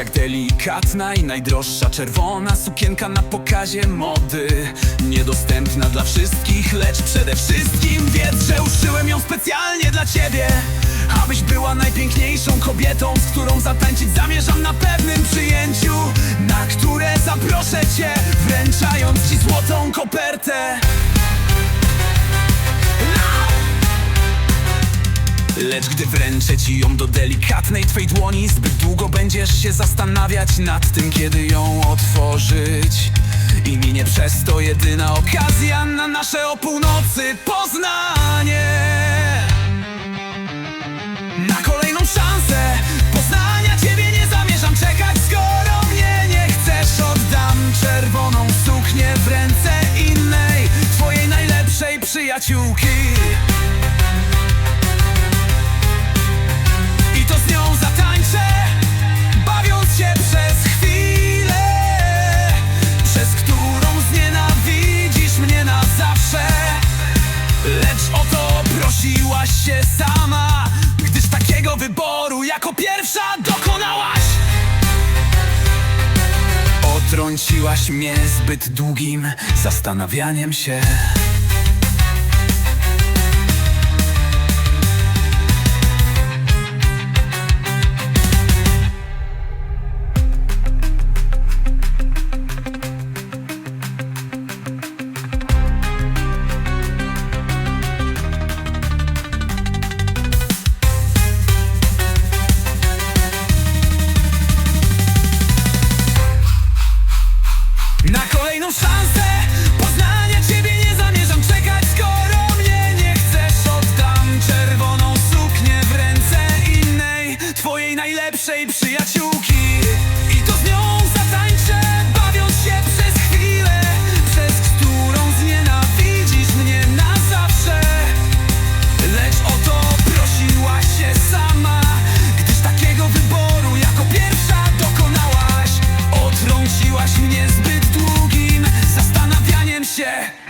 jak delikatna i najdroższa czerwona sukienka na pokazie mody. Niedostępna dla wszystkich, lecz przede wszystkim wiedz, że uszyłem ją specjalnie dla ciebie. Abyś była najpiękniejszą kobietą, z którą zatańczyć zamierzam na pewnym przyjęciu Na które zaproszę cię, wręczając ci złotą kopertę Lecz gdy wręczę ci ją do delikatnej twej dłoni Zbyt długo będziesz się zastanawiać nad tym, kiedy ją otworzyć. I minie przez to jedyna okazja na nasze o północy poznanie. Na kolejną szansę poznania ciebie nie zamierzam czekać Skoro mnie nie chcesz, oddam czerwoną suknię w ręce innej Twojej najlepszej przyjaciółki się sama Gdyż takiego wyboru jako pierwsza dokonałaś. Otrąciłaś mnie zbyt długim zastanawianiem się przyjaciółki. I to z nią zatańczę, bawiąc się przez chwilę Przez którą znienawidzisz mnie na zawsze. Lecz o to prosiłaś się sama Gdyż takiego wyboru jako pierwsza dokonałaś. Otrąciłaś mnie zbyt długim zastanawianiem się.